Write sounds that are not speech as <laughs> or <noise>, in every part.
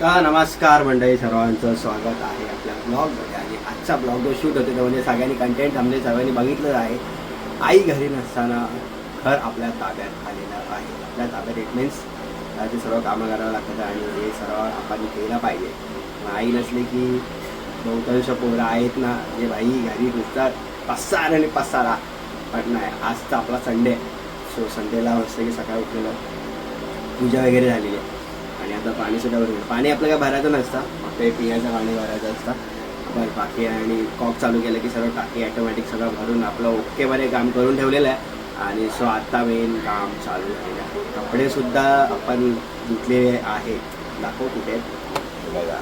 का? नमस्कार मंडळी सर्वांचं स्वागत आहे आपल्या ब्लॉगमध्ये आणि आजचा ब्लॉग जो शूट होतो त्यामध्ये म्हणजे सगळ्यांनी कंटेंट आमचे सर्वांनी बघितलं आहे. आई घरी नसताना घर आपल्या ताब्यात आलेलं आहे. आपल्या ताब्यात इट मीन्स ते सर्व कामं करावं लागतात आणि हे सर्व आपण केलं पाहिजे. मग आई नसली की बहुतांश पोरं आहेत ना जे बाई घरी घुसतात पसार आणि पसारा. पण नाही आज तर आपला संडे सो संडेला मस्त की सकाळी उठलेलं. पूजा वगैरे झालेली. आता पाणी सुद्धा भरून पाणी आपलं काय भरायचं नसतं. फक्त हे पिण्याचं पाणी भरायचं असतं. बरं बाकी आणि कॉक चालू केलं की सर्व टाकी ॲटोमॅटिक सगळं भरून आपलं ओके बरे काम करून ठेवलेलं आहे. आणि सो आत्ता मेन काम चालू झालेलं आहे. कपडेसुद्धा आपण धुतलेले आहेत. दाखव कुठे बघा.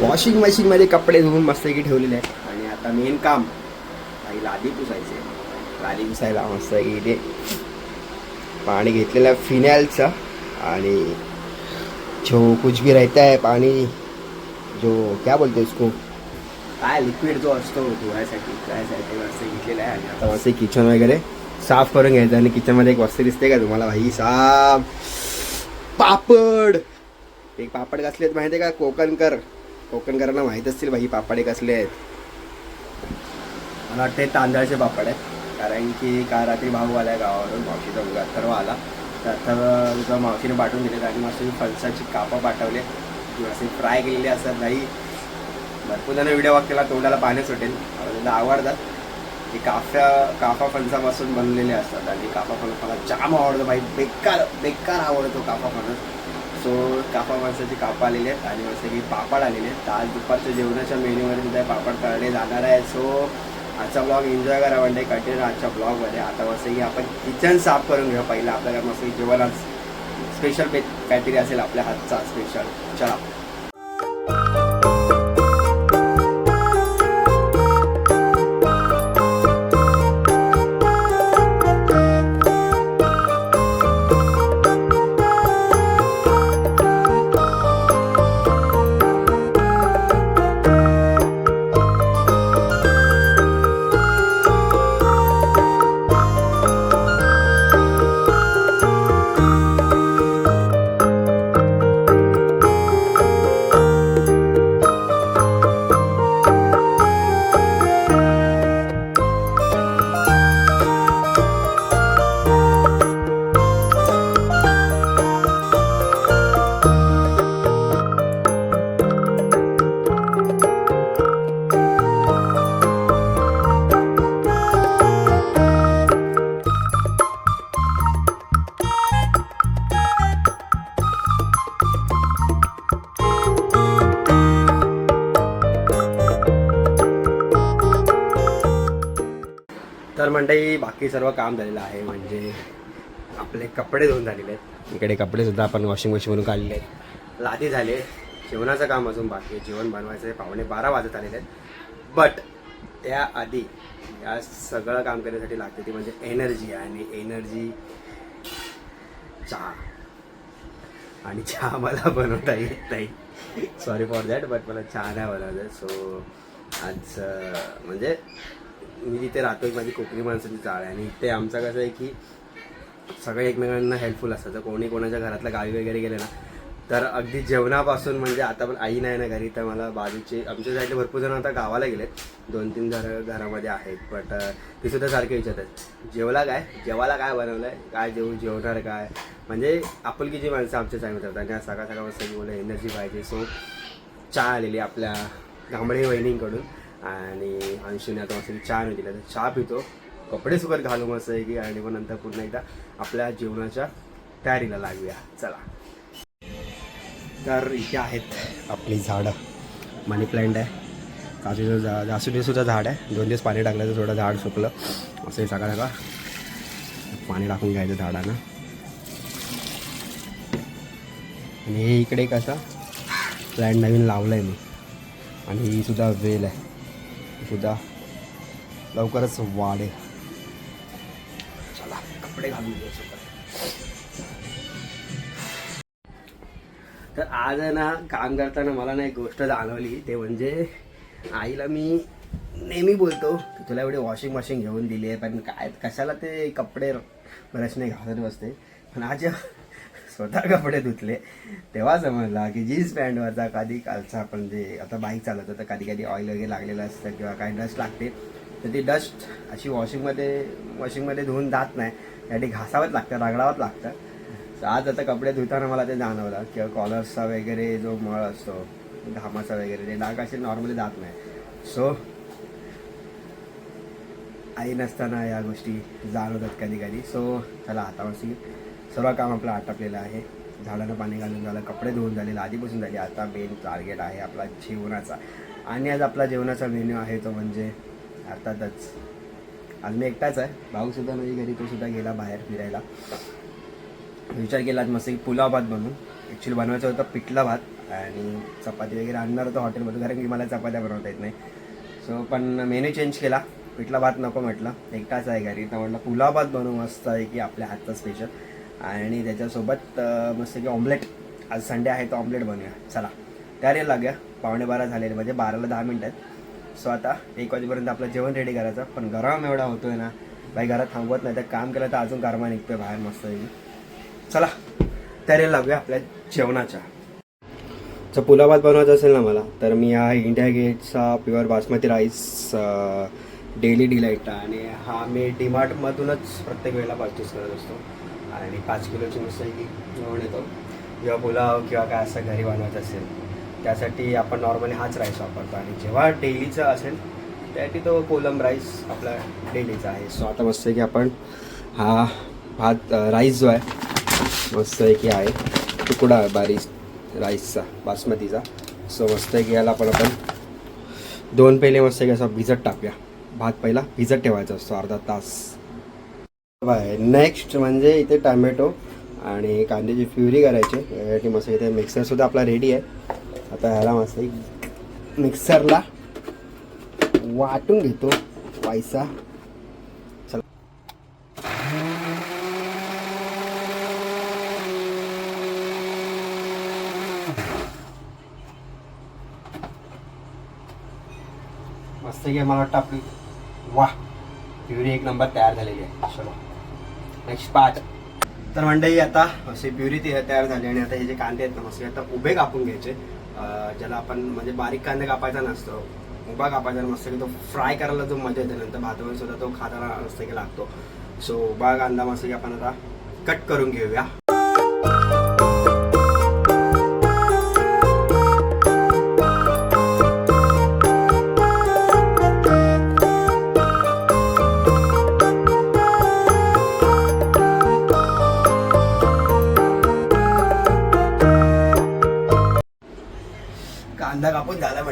वॉशिंग मशीनमध्ये कपडे धुवून मस्तपैकी ठेवलेले आहेत. आणि आता मेन काम. काही लादी पुसायचे. लादी पुसायला मस्त इथे पाणी घेतलेलं आहे फिनाइलचं आणि जो कुछ भी रहता है पाणी जो क्या बोलते हैं उसको? काय लिक्विड जो असतो धुवायसाठी त्यासाठी मस्त घेतलेला आहे. आणि आता मस्त किचन वगैरे साफ करून घ्यायचं आणि किचनमध्ये एक वस्तू दिसते का तुम्हाला? भाई साफ पापड! एक पापड कसले आहेत माहिती आहे का? कोकणकर. कोकणकरांना माहीत असतील भाई पापड हे कसले आहेत. मला वाटते तांदळाचे पापड आहेत. कारण की काल रात्री भाऊ आला गावावरून मावशीचा मुलगा अथर्व आला. तर अथर्व तुझं मावशीने पाठवून दिले आणि मस्त फणसाची कापं पाठवले असे फ्राय केलेले असतात नाही भरपूर जण व्हिडिओ केला तोंडाला पाणी सुटेल. मला त्यांना आवडतात ते काफ्या काफा फणसापासून बनलेले असतात आणि काफा फणस मला जाम आवडतो भाई. बेकार बेकार आवडतो काफा फणस. सो काफा फणसाची कापं आलेली आहेत आणि मस्त की पापड आलेले आहेत. आज दुपारच्या जेवणाच्या मेन्यूमध्ये सुद्धा पापड तळले जाणार आहे सो आजचा ब्लॉग एन्जॉय करा म्हणजे कंटिन्यू आजच्या ब्लॉगमध्ये आता मस्त आपण किचन साफ करून घेऊ पहिलं. आपल्याला मस्त जेवणात जेवण आज स्पेशल काहीतरी असेल आपल्या हातचा स्पेशल चला. बाकी सर्व काम झालेलं आहे म्हणजे आपले कपडे धुवून झालेले आहेत. इकडे कपडे सुद्धा आपण वॉशिंग मशीनवरून काढलेले आहेत. लादी झाले जेवणाचं काम अजून बाकी आहे जेवण बनवायचं आहे पावणे बारा वाजत आलेले आहेत. बट त्याआधी या सगळं काम करण्यासाठी लागते ती म्हणजे एनर्जी आणि एनर्जी चहा. आणि चहा मला बनवता येत नाही. सॉरी फॉर दॅट बट मला चहा नाही बनवता सो आज म्हणजे मी जिथे राहतो माझी कोकणी माणसाची चाळ आहे. आणि इथे आमचं कसं आहे की सगळे एकमेकांना हेल्पफुल असतात. जर कोणी कोणाच्या घरातल्या गावी वगैरे गेले ना तर अगदी जेवणापासून म्हणजे आता पण आई नाही ना घरी तर मला बाजूचे आमच्या साईडले भरपूर जण आता गावाला गेलेत. दोन तीन घर घरामध्ये आहेत बट ते सुद्धा सारखे विचारतात. जेवला काय? जेवायला काय बनवलं आहे काय जेवू जेवणार काय? म्हणजे आपुलकीची माणसं आमच्या चांगली आणि सकाळ सकाळ वाजता की एनर्जी पाहिजे सो. चहा आलेली आपल्या गांबडे वहिनींकडून. आणि अंशूने आता मस्त चहा मी दिला तर चहा पितो. कपडे सुकत घालू मस्त आहे की आणि मग नंतर पुन्हा एकदा आपल्या जेवणाच्या तयारीला लागूया. चला. तर इथे आहेत आपली झाडं. मनी प्लांट आहे. काजूचं झा जासुदीचं सुद्धा झाड आहे. दोन दिवस पाणी टाकलं तर थोडं झाड सुकलं. असं हे सकाळ सकाळ पाणी टाकून घ्यायचं झाडानं. आणि हे इकडे कसं प्लॅन नवीन लावलं आहे मी. आणि ही सुद्धा वेल आहे. सुद्धा लवकरच वाढेल. चला कपडे घालून तर आज ना काम करताना मला ना एक गोष्ट जाणवली. ते म्हणजे आईला मी नेहमी बोलतो की तुला एवढी वॉशिंग मशीन घेऊन दिली आहे पण काय कशाला ते कपडे ब्रशने घालत बसते? पण आज स्वतः कपडे धुतले. तेव्हा समजला की जीन्स पॅन्टवरचा कधी कालचा आपण जे आता बाईक चालवतो तर कधी कधी ऑइल वगैरे लागलेलं असतं किंवा काही डस्ट लागते. तर ती डस्ट अशी वॉशिंगमध्ये वॉशिंगमध्ये धुवून जात नाही. त्यासाठी घासावंच लागतं रगडावंच लागतं. तर आज आता कपडे धुताना मला ते जाणवलं किंवा कॉलर्सचा वगैरे जो मळ असतो घामाचा वगैरे ते डाग असे नॉर्मली जात नाही. सो आई नसताना या गोष्टी जाणवतात कधी कधी. सो चला आता मस्त सर्व काम आपलं आटपलेलं आहे. झाडांना पाणी घालून झालं कपडे धुवून झालेलं आधीपासून झाले. आता मेन टार्गेट आहे आपला जेवणाचा. आणि आज आपला जेवणाचा मेन्यू आहे तो म्हणजे अर्थातच आज मी एकटाच आहे. भाऊसुद्धा नाही घरी तो सुद्धा गेला बाहेर फिरायला. विचार केला आज मस्त की पुलाव भात बनवून ॲक्च्युली बनवायचं होतं पिठला भात आणि चपाती वगैरे आणणार होतं हॉटेलमध्ये कारण की मला चपात्या बनवता येत नाही. सो पण मेन्यू चेंज केला. पिठला भात नको म्हटलं. एकटाच आहे घरी. तर म्हटलं पुलाव भात बनवू. मस्त आहे की आपल्या हातचा स्पेशल आणि त्याच्यासोबत मस्त की ऑमलेट आज संडे आहे तर ऑमलेट बनवूया. चला. तयारीला लागूया. पावणे बारा झालेले म्हणजे बाराला दहा मिनटं आहेत. सो आता एक वाजेपर्यंत आपलं जेवण रेडी करायचं. पण गरम एवढा होतोय ना. बाई घरात थांबवत नाही. तर काम केलं तर अजून कारमा निघतोय बाहेर मस्त चला. तयारीला लागूया आपल्या जेवणाच्या. जर पुलाव भात बनवायचा असेल ना मला तर मी हा इंडिया गेटचा pure basmati rice daily delight आणि हा मी डीमार्टमधूनच प्रत्येक वेळेला परचेस करत असतो. आणि पाच किलोची मस्त की घेऊन येतो. किंवा पुलाव किंवा काय असं घरी बनवायचं असेल त्यासाठी आपण नॉर्मली हाच राईस वापरतो. आणि जेव्हा डेलीचं असेल त्यासाठी तो कोलम राईस आपला डेलीचा आहे. सो आता मस्त की आपण हा भात राईस जो आहे मस्त की आहे. तुकडा आहे बारीक राईसचा बासमतीचा. सो मस्त की याला पण आपण दोन पहिले मस्त की असं भिजत टाकूया. भात पहिला भिजत ठेवायचा असतो अर्धा तास. बाय. नेक्स्ट म्हणजे इथे टॅमॅटो आणि कांद्याची फ्युरी करायची. यासाठी मस्त इथे मिक्सरसुद्धा आपला रेडी आहे. आता ह्याला मस्त एक मिक्सरला वाटून घेतो. पैसा. मस्त की मला वाटतं आपली. वा प्युरी एक नंबर तयार झालेली आहे. चलो. नेक्स्ट पार्ट तर मंडळी आता असे प्युरी ती तयार झाली आणि आता हे जे कांदे आहेत ना मस्त आता उभे कापून घ्यायचे. ज्याला आपण म्हणजे बारीक कांदे कापायचा नसतो उभा कापायचा मस्त की तो फ्राय करायला जो मजा येते नंतर भातावर सुद्धा तो खाताना मस्त की लागतो. सो उभा कांदा मस्त की आपण आता कट करून घेऊया.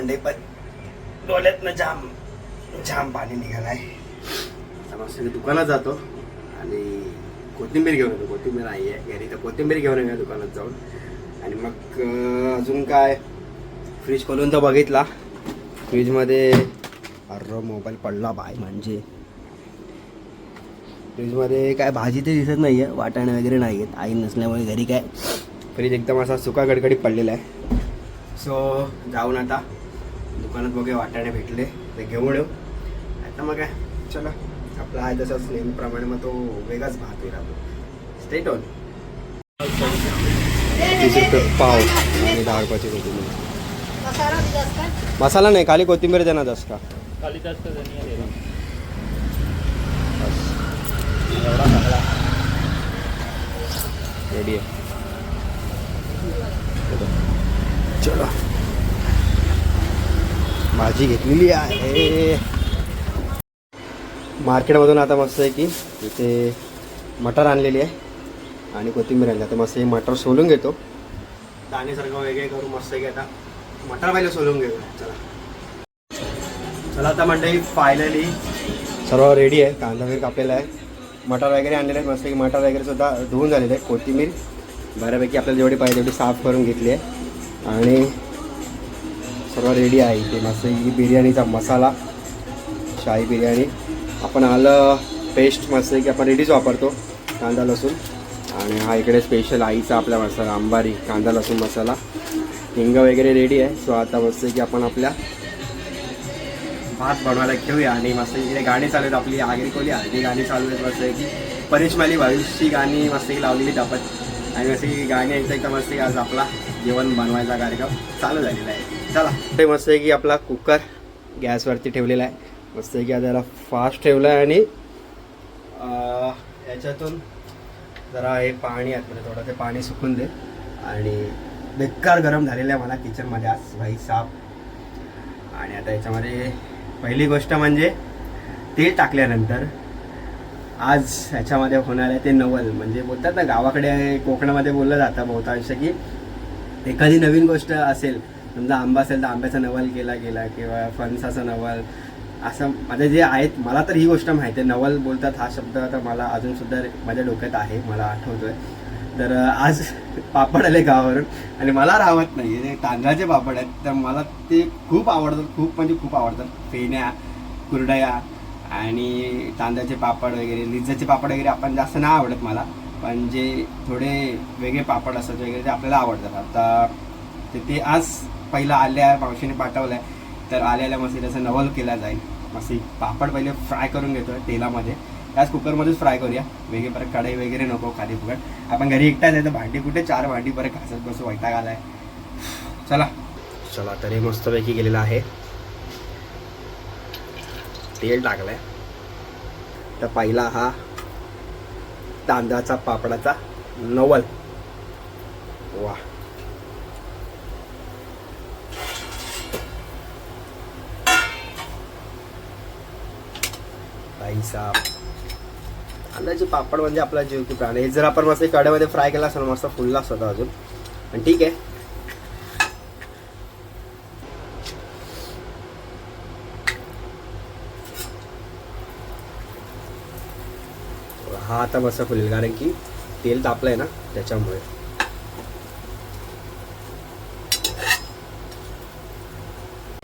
म्हणजे पण डोळ्यातनं जाम जाम पाणी निघालाय मस्त दुकानात जातो आणि कोथिंबीर घेऊन येतो. कोथिंबीर नाही आहे घरी तर कोथिंबीर घेऊन येऊया दुकानात जाऊन. आणि मग अजून काय? फ्रीज खोलून तर बघितला. फ्रीजमध्ये अरे मोबाईल पडला बाय म्हणजे? फ्रीजमध्ये काय भाजी ते दिसत नाही आहे वाटाणे वगैरे नाही आहेत. आई नसल्यामुळे घरी काय? फ्रीज एकदम असा सुका गडगडीत पडलेला आहे. सो जाऊन आता दुकानात बघूया वाटाणे भेटले ते घेऊन येऊ. आता मग काय चला. आपला आहे तसंच नेहमीप्रमाणे मग तो वेगळाच भात होईल आपण स्टेट ऑन तीस रुपये पाव आणि दहा रुपयाची कोथिंबीर. मसाला नाही खाली कोथिंबीर देणार का जास्त धनिया दे एवढा सगळा. रेडी आहे. चलो. भाजी घेतलेली आहे. मार्केटमधून आता मस्त आहे की इथे मटर आणलेली आहे आणि कोथिंबीर आणली. आता मस्त हे मटर सोलून घेतो. दाणेसारखं वेगळे करू मस्त आहे की आता मटर पहिले सोलून घेतो चला. चला आता मंडळी फायनली सर्व रेडी आहे. कांदा वगैरे कापलेला आहे. मटर वगैरे आणलेले आहेत. मस्त की मटर वगैरे सुद्धा धुवून झालेले आहे कोथिंबीर बऱ्यापैकी आपल्याला जेवढी पाहिजे तेवढी साफ करून घेतली आहे. आणि सर्व रेडी आहे. इथे मस्त ही बिर्याणीचा मसाला शाही बिर्याणी. आपण आलं पेस्ट मस्त की आपण रेडीच वापरतो कांदा लसूण. आणि हा इकडे स्पेशल आईचा आपला मसाला अंबारी कांदा लसूण मसाला. हिंग वगैरे रेडी आहे. सो आता मस्त की आपण आपल्या भात बनवायला घेऊया. आणि मस्त इकडे गाणी चालू आहेत आपली. आगरी कोली हळदी गाणी चालू आहेत मस्त की. परेश माली भविष्यची गाणी मस्त की लावलेली आहेत आपण. आणि मस्त की गाणी ऐकता मस्त की आज आपला जेवण बनवायचा कार्यक्रम चालू झालेला आहे. चला. ते मस्त आहे की आपला कुकर गॅसवरती ठेवलेला आहे. मस्त आहे की आता फास्ट ठेवलं आहे आणि याच्यातून जरा हे पाणी आतमध्ये थोडं ते पाणी सुकून दे. आणि बेकार गरम झालेलं आहे मला किचनमध्ये आज भाई साप आणि आता याच्यामध्ये पहिली गोष्ट म्हणजे तेल टाकल्यानंतर आज ह्याच्यामध्ये होणार आहे ते नवल. म्हणजे बोलतात ना गावाकडे कोकणामध्ये बोललं जातं बहुतांश की एखादी नवीन गोष्ट असेल समजा आंबा असेल तर आंब्याचा नवल केला गेला किंवा फणसाचा नवल असं माझे जे आहेत मला तर ही गोष्ट माहिती आहे. नवल बोलतात हा शब्द तर मला अजून सुद्धा माझ्या डोक्यात आहे मला आठवतोय. तर आज <laughs> पापड आले गावावरून आणि मला राहत नाही. ते तांदळाचे पापड आहेत तर मला ते खूप आवडतात खूप म्हणजे खूप आवडतात. फेण्या कुरडया आणि तांदळाचे पापड वगैरे लिज्जाचे पापड वगैरे आपण जास्त नाही आवडत मला. पण जे थोडे वेगळे पापड असतात वगैरे ते आपल्याला आवडतात. आता तर ते आज पहिला आल्या मावशीने पाठवलं आहे तर आल्याला मस्त त्याचं नवल केला जाईल. मस्त पापड पहिले फ्राय करून घेतो तेलामध्ये. त्याच कुकरमध्येच फ्राय करूया. वेगळे परत कढई वगैरे नको खाली फुकट. आपण घरी एकटाच आहे तर भांडी कुठे? चार भांडी परत घासत बसू वैताग आलाय. चला. चला तर हे मस्तपैकी गेलेला आहे. तेल टाकलंय. तर पहिला हा तांदळाचा पापडाचा नवल. वा. साप अंदाजे पापड म्हणजे आपला जीव की प्राण. हे जर आपण मस्त कड्यामध्ये फ्राय केला असेल मस्त फुलला असतो अजून. पण ठीक आहे. हा आता मस्त फुलेल कारण की तेल तापलंय ना त्याच्यामुळे.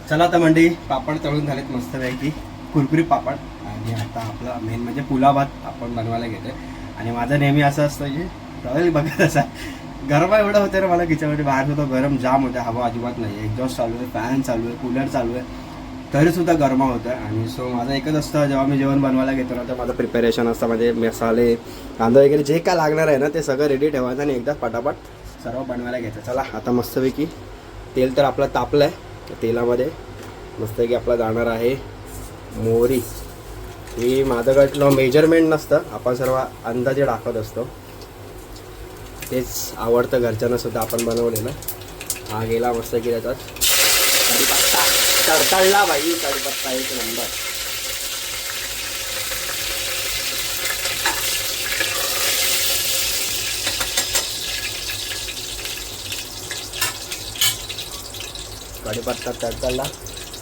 चला आता मंडळी पापड तळून झालेत मस्त पैकी कुरकुरीत पापड. आणि आता आपला मेन म्हणजे पुलावभात आपण बनवायला घेतोय आणि माझं नेहमी असं असतं की रवेल बघत असा गरबा एवढं होतं रे मला किचनमध्ये बाहेर सुद्धा गरम जाम होतं हवा अजिबात नाही एक्झॉस्ट चालू आहे फॅन चालू आहे कूलर चालू आहे तरीसुद्धा गरमा होतं आणि सो माझं एकच असतं जेव्हा मी जेवण बनवायला घेतो ना तर माझं प्रिपेरेशन असतं म्हणजे मसाले कांदा वगैरे जे काय लागणार आहे ना ते सगळं रेडी ठेवायचं आणि एकदा पटापट सर्व बनवायला घ्यायचं. चला आता मस्तपैकी तेल तर आपलं तापलं आहे तेलामध्ये मस्तपैकी आपला जाणार आहे मोहरी. ही माझ्याकडलं मेजरमेंट नसतं. आपण सर्व अंदाजे टाकत असतो. तेच आवडतं घरच्यांना सुद्धा आपण बनवलेलं. हा गेला मस्त गेला त्याच्यात. कढीपत्ता तडतडला बाई कढीपत्ता एक नंबर कढीपत्ता तडतडला.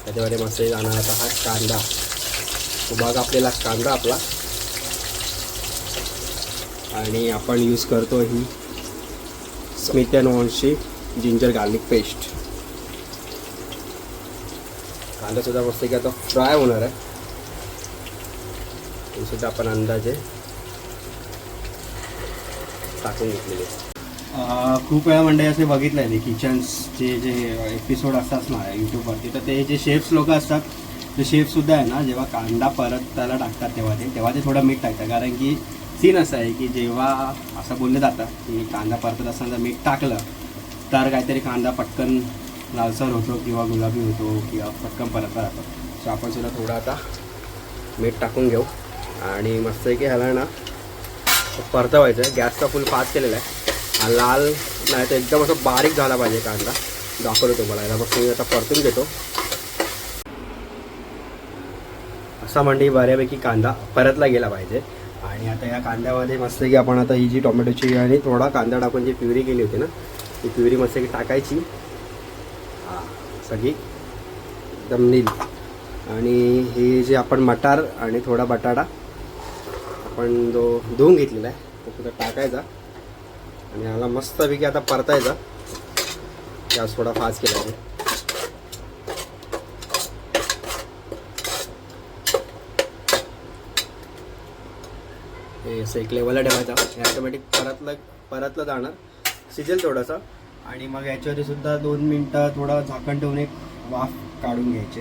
त्याच्यामध्ये मस्त जाणार आता हा कांदा. तो भाग आपल्याला कांदा आपला. आणि आपण यूज करतो ही स्मिथ अँड वॉन्सची जिंजर गार्लिक पेस्ट कांदासुद्धा मस्त की आता फ्राय होणार आहे. ते सुद्धा आपण अंदाजे टाकून घेतलेले. खूप वेळा म्हणजे असे बघितलं आहे किचन्सचे जे एपिसोड असतात ना यूट्यूबवरती तर ते जे शेफ्स लोक असतात ते शेफसुद्धा आहे ना जेव्हा कांदा परत त्याला टाकतात तेव्हा ते तेव्हा ते थोडं मीठ टाकतात. कारण की सीन असं आहे की जेव्हा असं बोललं जातं की कांदा परतत असताना मीठ टाकलं तर काहीतरी कांदा पटकन लालसर होतो किंवा गुलाबी होतो किंवा पटकन परतला जातो. सो आपण सुद्धा थोडं आता मीठ टाकून घेऊ. आणि मस्त आहे की ह्याला ना परतवायचं आहे गॅसचा फुल फास्ट केलेला आहे. हा लाल नाही तर एकदम असं बारीक झाला पाहिजे कांदा. दाखवतो तुम्हाला. याला मग मी आता परतून घेतो. कापसा म्हणजे बऱ्यापैकी कांदा परतला गेला पाहिजे. आणि आता या कांद्यामध्ये मस्त की आपण आता ही जी टोमॅटोची आणि थोडा कांदा टाकून जी प्युरी केली होती ना ती प्युरी मस्त की टाकायची. हां सगळी एकदम नील. आणि हे जे आपण मटार आणि थोडा बटाटा आपण जो धुवून घेतलेला आहे तो सुद्धा टाकायचा. आणि ह्याला मस्तपैकी आता परतायचा. गॅस थोडा फास्ट केला आहे. असं एक लेवलला ठेवायचा. हे ऑटोमॅटिक परतलं परतलं जाणार. शिजेल थोडंसं. आणि मग याच्यावरती सुद्धा दोन मिनटं थोडं झाकण ठेवून एक वाफ काढून घ्यायचे.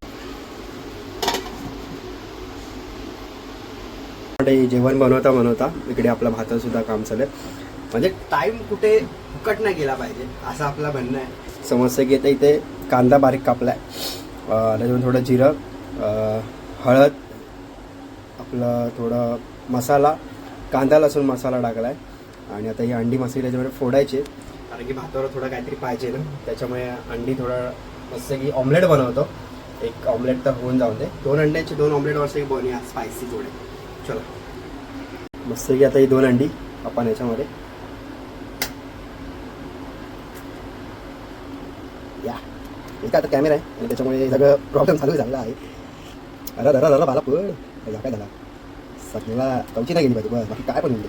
जेवण बनवता बनवता इकडे आपलं भाताचं सुद्धा काम चालेल म्हणजे टाईम कुठे फुकट नाही गेला पाहिजे असं आपलं म्हणणं आहे. समस्या की इथे कांदा बारीक कापलाय. आहे त्याच्यामध्ये थोडं जिरं हळद आपलं थोडं मसाला कांदा लसूण मसाला टाकला आहे आणि आता ही अंडी मसाले त्याच्यामध्ये फोडायचे. कारण की भातावर थोडं काहीतरी पाहिजे ना. त्याच्यामुळे अंडी थोडं मस्त की ऑमलेट बनवतो. एक ऑमलेट तर होऊन जाऊन दे. दोन अंड्याचे दोन ऑमलेट मस्त की बनवूया स्पायसी थोडे चला. मस्त की आता ही दोन अंडी आपण याच्यामध्ये. या. एक आता कॅमेरा आहे. आणि त्याच्यामुळे सगळं प्रॉब्लेम चालू झालेला आहे. अरे धरा धरा बाला पड काय झाला सगळ्याला कवची नाही गेली पाहिजे बस बाकी काय पण गेली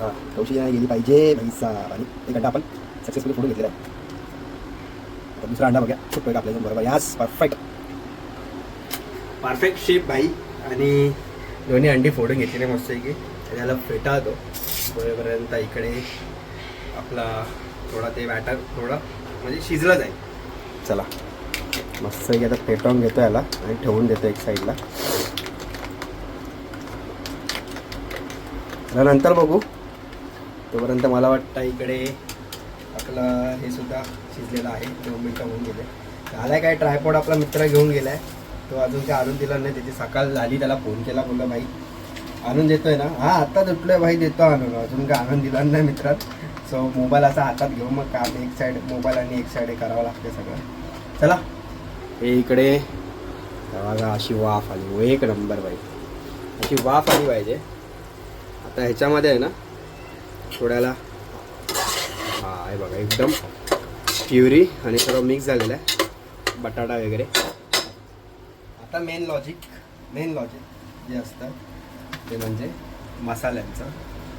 हां कवची नाही गेली पाहिजे भाईसा आणि एक अंडा आपण सक्सेसफुली फोडून घेतलेला आहे आता दुसरा अंडा बघा खूप वेळ आपल्याला बरोबर यास परफेक्ट परफेक्ट शेप भाई आणि दोन्ही अंडी फोडून घेतलेले मस्त की त्याला फेटाळतो होईपर्यंत इकडे आपला थोडा ते बॅटर थोडं म्हणजे शिजलं जाईल चला मस्त की आता पेटवून घेतो याला आणि ठेवून देतो एक साईडला नंतर बघू. तोपर्यंत मला वाटतं इकडे आपलं हे सुद्धा शिजलेलं आहे दोन मिनटं होऊन गेले. झालाय काय ट्रायपॉड आपला मित्र घेऊन गेलाय. तो अजून काय आणून दिला नाही त्याची सकाळ झाली त्याला फोन केला बोलला भाई आणून देतोय ना. हा आत्ताच उठलोय भाई देतो आणून. अजून काय आणून दिला नाही मित्रात. सो मोबाईल असा हातात घेऊ मग काम एक साईड मोबाईल आणि एक साईड करावं लागते सगळं. चला. हे इकडे अशी वाफ आली. एक नंबर बाई अशी वाफ आली पाहिजे. आता ह्याच्यामध्ये आहे ना थोड्याला हा आहे बघा एकदम प्युरी आणि सर्व मिक्स झालेलं आहे. बटाटा वगैरे. आता मेन लॉजिक मेन लॉजिक जे असतं ते म्हणजे मसाल्यांचं.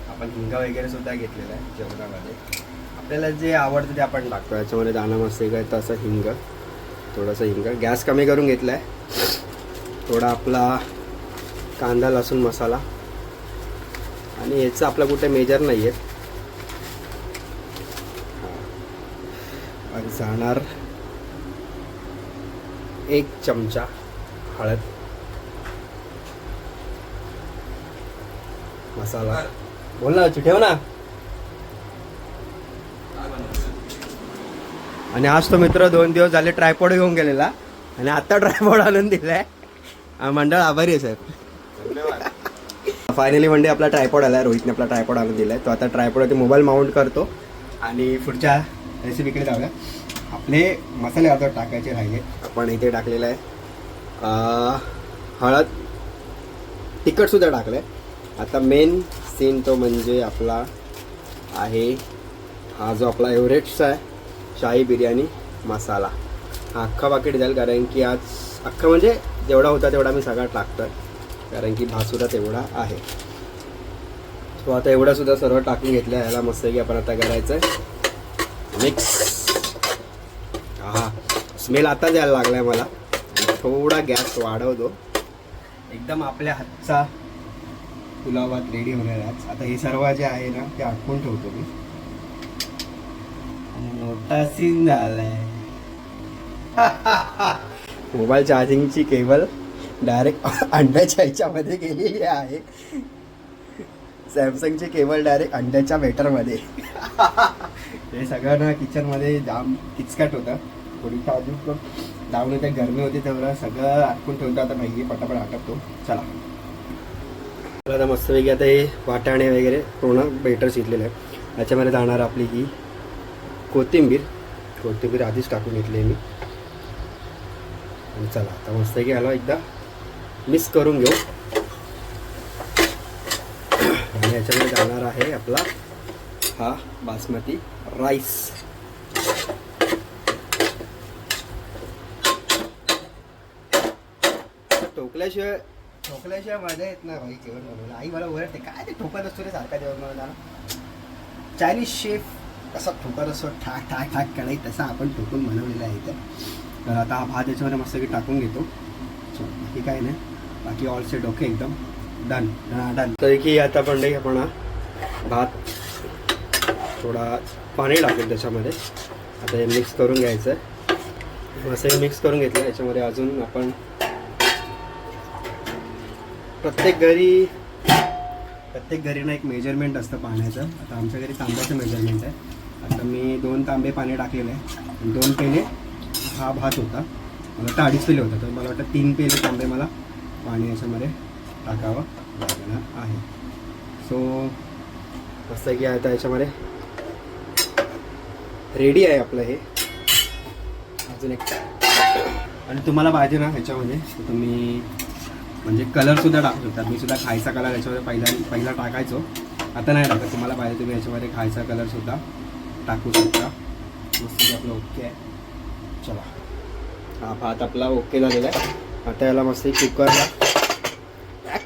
आपण हिंग वगैरे सुद्धा घेतलेलं आहे जेवणामध्ये. आपल्याला जे आवडतं ते आपण टाकतो याच्यामध्ये दाणा मस्ती काय तसं हिंग. थोडंसं हिंग. गॅस कमी करून घेतला आहे थोडा आपला कांदा लसूण मसाला. आणि याचं आपलं कुठे मेजर नाही आहेत जाणार एक चमचा हळद. मसाला. बोल ना ठेव ना. आणि आज तो मित्र दोन दिवस झाले ट्रायपॉड घेऊन गेलेला. आणि आता ट्रायपॉड आणून दिलाय. हा, मंडळ आभारी आहे साहेब. फायनली म्हणजे आपला ट्रायपॉड आला आहे रोहितने आपला ट्रायपॉड आणून दिलाय. तो आता ट्रायपॉडवरती मोबाईल माउंट करतो. आणि पुढच्या रेसिपीकडे जाऊया. आपले मसाले आता टाकायचे राहिले. आपण इथे टाकलेलं आहे. हळद. तिखटसुद्धा टाकलं आहे आता मेन सीन तो म्हणजे आपला आहे हा जो आपला एव्हरेस्टचा आहे शाही बिर्याणी मसाला. हा अख्खा पाकिट जाईल कारण की आज अख्खा म्हणजे जेवढा होता तेवढा मी सगळा टाकतो आहे कारण की भातसुद्धा तेवढा आहे. सो आता एवढा सुद्धा सर्व टाकून घेतलं याला मस्त की आपण आता करायचं आहे मिक्स हा स्मेल आता द्यायला लागलाय मला. थोडा गॅस वाढवतो. एकदम आपल्या हातचा पुलावात रेडी होणार आहे आज. आता हे सर्व जे आहे ना ते आटकून ठेवतो मी. मोठा सीन झालाय. <laughs> मोबाईल चार्जिंगची केबल डायरेक्ट <laughs> अंड्याच्या ह्याच्यामध्ये गेलेली आहे. सॅमसंगची केबल डायरेक्ट अंड्याच्या वेटरमध्ये <laughs> हे सगळं ना किचनमध्ये जाम किचकट होतं. थोडी अजून पण लावून येते गरमी होती तेवढं सगळं आटकून ठेवतो आता माहिती पटापट आटकतो चला. आता मस्तपैकी आता हे वाटाणे वगैरे पूर्ण बेटर शिजलेलं आहे. याच्यामध्ये जाणार आपली ही कोथिंबीर. कोथिंबीर आधीच टाकून घेतली मी. चला आता मस्तपैकी आलो एकदा. मिक्स करून घेऊ. आणि याच्यामध्ये जाणार आहे आपला हा बासमती राईस. ठोकल्याशिवाय ठोकल्याशिवाय मजा येत नाही भाई जेवण बनवायला आई मला ओरडते काय ते ठोकत असतो रे सारखा जेवण बनवायला चायनीज शेफ कसा ठोकत असतो ठाक ठाक ठाक कढई तसा आपण ठोकून बनवलेला आहे इथं. तर आता हा भात याच्यामध्ये मस्त की टाकून घेतो. बाकी काय नाही. बाकी ऑल सेट ओके एकदम. डन डन तरी की आता पण नाही आपण भात थोडा पाणी लागेल त्याच्यामध्ये. आता हे मिक्स करून घ्यायचं आहे. हे मिक्स करून घेतलं याच्यामध्ये अजून आपण प्रत्येक घरी प्रत्येक घरी ना एक मेजरमेंट असतं पाण्याचं. आता आमच्या घरी तांब्याचं मेजरमेंट आहे. आता मी दोन तांबे पाणी टाकलेले आहे. दोन पेले हा भात होता. मला वाटतं अडीच पेले होता तर मला वाटतं तीन पेले तांबे मला पाणी याच्यामध्ये टाकावं लागणार आहे. सो कसं की आता याच्यामध्ये रेडी आहे आपलं हे. अजून एक आणि तुम्हाला पाहिजे ना ह्याच्यामध्ये तुम्ही म्हणजे कलरसुद्धा टाकू शकता. मी सुद्धा खायचा कलर याच्यामध्ये पहिला पहिला टाकायचो. आता नाही टाकत. तुम्हाला पाहिजे तुम्ही याच्यामध्ये खायचा कलरसुद्धा टाकू शकता. मस्त आपलं ओके आहे. चला. हा भात आपला ओके झालेला आहे. आता याला मस्त कुकरला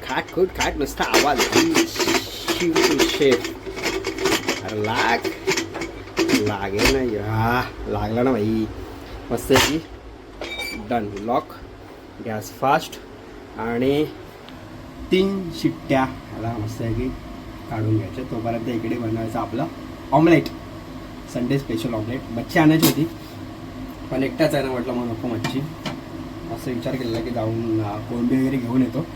खाट खूट खाट नुसता आवाज शेफ अरे लाग. लागे नाही. हा लागला ना भाई. मस्त आहे की डन लॉक गॅस फास्ट आणि तीन शिट्ट्या ह्याला मस्त आहे की काढून घ्यायच्या. तोपर्यंत इकडे बनवायचं आपलं ऑमलेट संडे स्पेशल ऑमलेट मच्छी आणायची होती. पण एकटाच आहे ना म्हटलं मग नको मच्छी. असं विचार केलेला की जाऊन अं, कोळंबी वगैरे घेऊन येतो.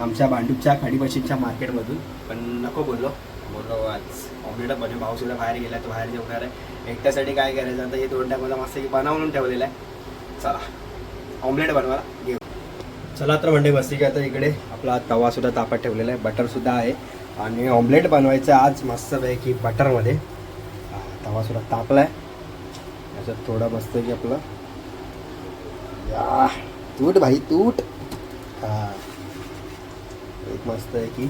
आमच्या भांडूपच्या खाडीपाशीच्या मार्केटमधून. पण नको बोललो. बोललो आज ऑमलेट बनवे. भाऊसुद्धा बाहेर गेला तो बाहेर जेवणार आहे एकट्यासाठी काय करायचं? आता हे दोन टायमाला मस्त की बनवून ठेवलेलं आहे. चला ऑमलेट बनवा घेऊ. चला तर म्हणजे मस्ती की आता इकडे. आपला तवासुद्धा तापात ठेवलेला आहे. बटरसुद्धा आहे. आणि ऑमलेट बनवायचं आज मस्तपैकी बटरमध्ये. तवासुद्धा तापला आहे याच्यात थोडं मस्त की आपलं तूट भाई तूट. हा. एक मस्त आहे की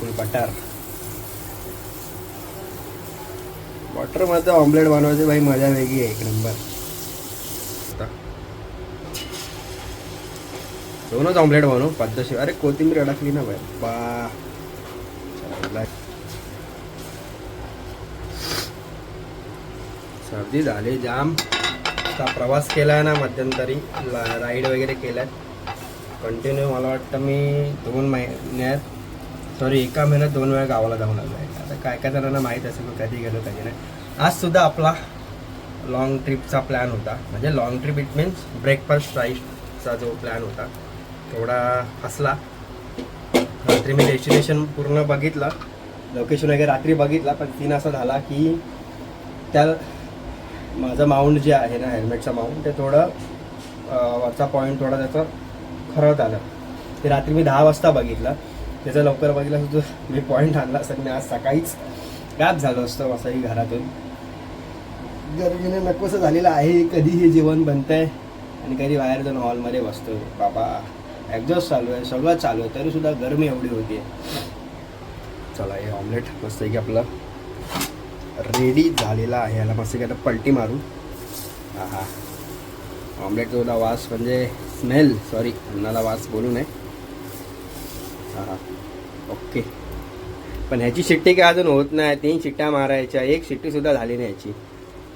फुल बटर. बटरमध्ये ऑमलेट बनवायची भाई मजा वेगळी आहे एक नंबर दोनच ऑमलेट बनवू पद्धतशीर. अरे कोथिंबीर अडकली ना भाई बा. सर्दी झाली जाम. आता प्रवास केला आहे ना मध्यंतरी राईड वगैरे केल्यात कंटिन्यू मला वाटतं मी दोन महिन्यात सॉरी एका महिन्यात दोन वेळा गावाला जाऊन आलो आहे आता काय काय जणांना माहीत असेल मी कधी गेलो कधी नाही. आज सुद्धा आपला लॉंग ट्रिपचा प्लॅन होता. म्हणजे long trip it means breakfast राईडचा जो प्लॅन होता थोडा हसला. रात्री मी डेस्टिनेशन पूर्ण बघितलं. लोकेशन वगैरे रात्री बघितला पण सीन असा झाला की त्या माझं माउंट जे आहे ना हेल्मेटचं माउंट ते थोडं वरचा पॉईंट थोडा त्याचं खरत आलं ते रात्री मी दहा वाजता बघितलं. त्याचं लवकर बघितलं तर मी पॉईंट आणला असता मी आज सकाळीच गाप झालो असतो असंही घरातून. गर्मीने नकोसं झालेलं आहे. कधी हे जेवण बनतंय. आणि कधी बाहेर जाऊन हॉलमध्ये बसतो. बाबा एक्झॉस्ट चालू आहे. सगळं चालू आहे. तरी सुद्धा गरमी एवढी होती चला हे ऑमलेट मस्त की आपलं. रेडी झालेला आहे. याला मस्त काय आता पलटी मारू. हा हा ऑमलेटचा सुद्धा वास म्हणजे स्मेल. सॉरी अन्नाला वास बोलू नये. हा हा ओके. पण ह्याची शिट्टी काय अजून होत नाही. तीन शिट्ट्या मारायच्या. एक शिट्टी सुद्धा झाली नाही याची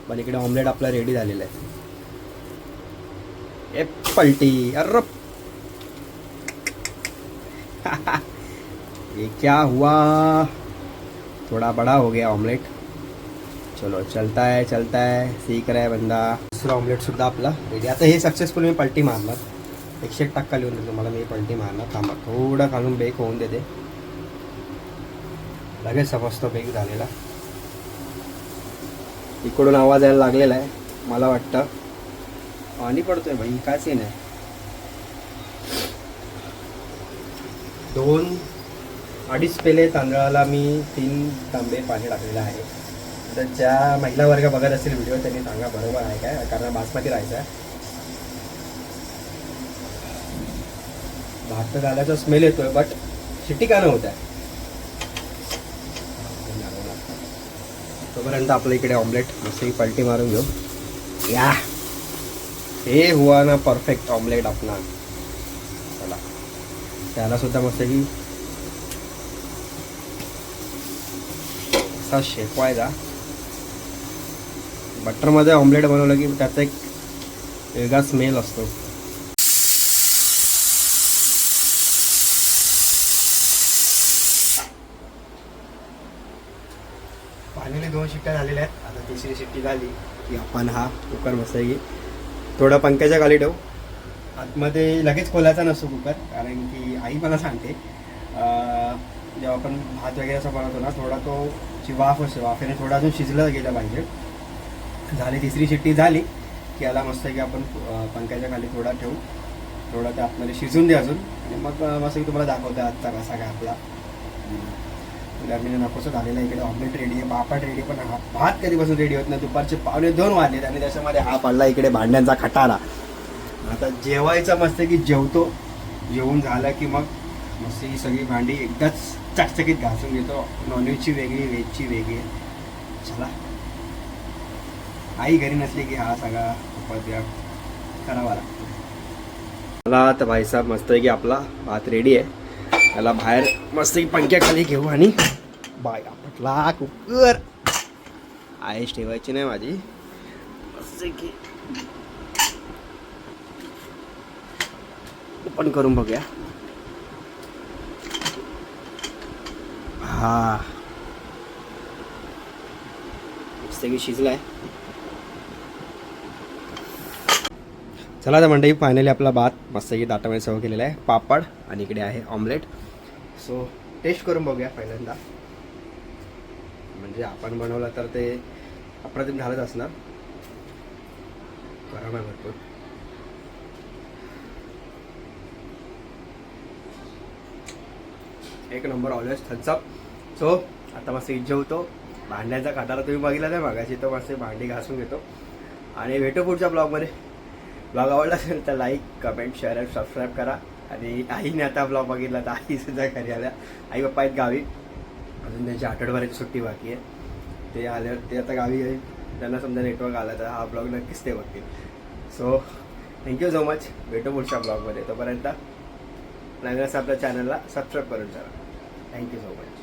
पण इकडे ऑमलेट आपला रेडी झालेला आहे. ए पलटी. अर ये <laughs> क्या हुआ? थोड़ा बड़ा हो गया ऑमलेट. चलो चलता है चलता है सीख रहा है बंदा। दुसरा ऑमलेट सुद्धा आपला रेडी आता हे सक्सेसफुल मी पलटी मारणार. एकशे एक टक्का लिहून देतो मला मी पलटी मारणार. थांबा थोडं खालून बेक होऊन देते. लगेच समजतो बेक झालेला. इकडून आवाज यायला लागलेला आहे मला वाटतं. पाणी पडतोय भाई काय सीन आहे? दोन अडीच पेले तांदळाला मी तीन तांबे पाणी टाकलेलं आहे. तर ज्या महिला वर्ग बघत असतील व्हिडिओ त्यांनी सांगा बरोबर आहे काय? कारण बासमती राहायचा आहे. भात घालायचा झाल्याचा स्मेल येतोय बट शिट्टी का होत आहे? तोपर्यंत आपल्या इकडे ऑमलेट मस्त पलटी मारून घेऊ. या. हे हुआ ना परफेक्ट ऑमलेट आपला. चला. त्याला सुद्धा मस्त की असा शेकवायचा. बटरमध्ये ऑमलेट बनवलं की त्याचा एक वेगळा स्मेल असतो. पाणीने दोन शिट्ट्या झालेल्या आहेत. आता तिसरी शिट्टी झाली. की आपण हा कुकर की थोडं पंख्याच्या खाली ठेवू. आतमध्ये लगेच खोलायचा नसतो कुकर कारण की आई मला सांगते जेव्हा आपण भात वगैरे असं बनवतो ना थोडा तो जी वाफ असते वाफेने थोडा अजून शिजलं गेलं पाहिजे. झाली तिसरी शिट्टी झाली की याला मस्त की आपण पंख्याच्या खाली थोडा ठेवू. थोडा त्या आतमध्ये शिजून दे अजून. आणि मग मस्त की तुम्हाला दाखवतो आजचा कसा काय आपला. गरमीने नकोसं झालेला इकडे. ऑमलेट रेडी आहे पापड रेडी पण हा भात कधीपासून रेडी होत नाही? दुपारचे पावणे दोन वाजलेत आणि त्याच्यामध्ये हा पडला इकडे भांड्यांचा खटारा. आता जेवायचं मस्त की जेवतो. जेवून झालं की मग मस्त ही सगळी भांडी एकदाच चकचकीत घासून घेतो. नॉनव्हेजची वेगळी व्हेजची वेगळी. चला. आई घरी नसली की हा सगळा उपाध्याय करावा लागतो. मला तर भाईसाहेब मस्त आहे की आपला भात रेडी आहे. त्याला बाहेर मस्त की पंख्याखाली घेऊ आणि बाय. आपटला कुकर. आईश ठेवायची नाही माझी. मस्त की. ओपन करून बघूया. हा. मस्त शिजलाय. चला तर मंडळी फायनली आपला भात मस्त की ताटामध्ये सर्व केलेला आहे. पापड आणि इकडे आहे ऑमलेट सो टेस्ट करून बघूया पहिल्यांदा. म्हणजे आपण बनवलं तर ते अप्रतिम झालंच असणार. गरम आहे भरपूर. एक नंबर ऑलवेज थम्सअप सो आता मस्त जेवतो भांड्यांचा खटारा तुम्ही बघितला नाही मागाशी तो मस्त भांडी घासून घेतो. आणि भेटू पुढच्या ब्लॉगमध्ये ब्लॉग आवडला असेल तर like comment share and subscribe करा. आणि आईने आता ब्लॉग बघितला तर आई सुद्धा घरी आल्या. आई पप्पा आहेत गावी. अजून त्यांची आठवड्याभराची सुट्टी बाकी आहे. ते आल्यावर ते आता गावी येईल त्यांना समजा नेटवर्क आला तर हा ब्लॉग नक्कीच ते बघतील. सो थँक्यू सो मच भेटू पुढच्या ब्लॉगमध्ये तोपर्यंत नवीन असं आपल्या चॅनलला सबस्क्राईब करून चला थँक्यू सो मच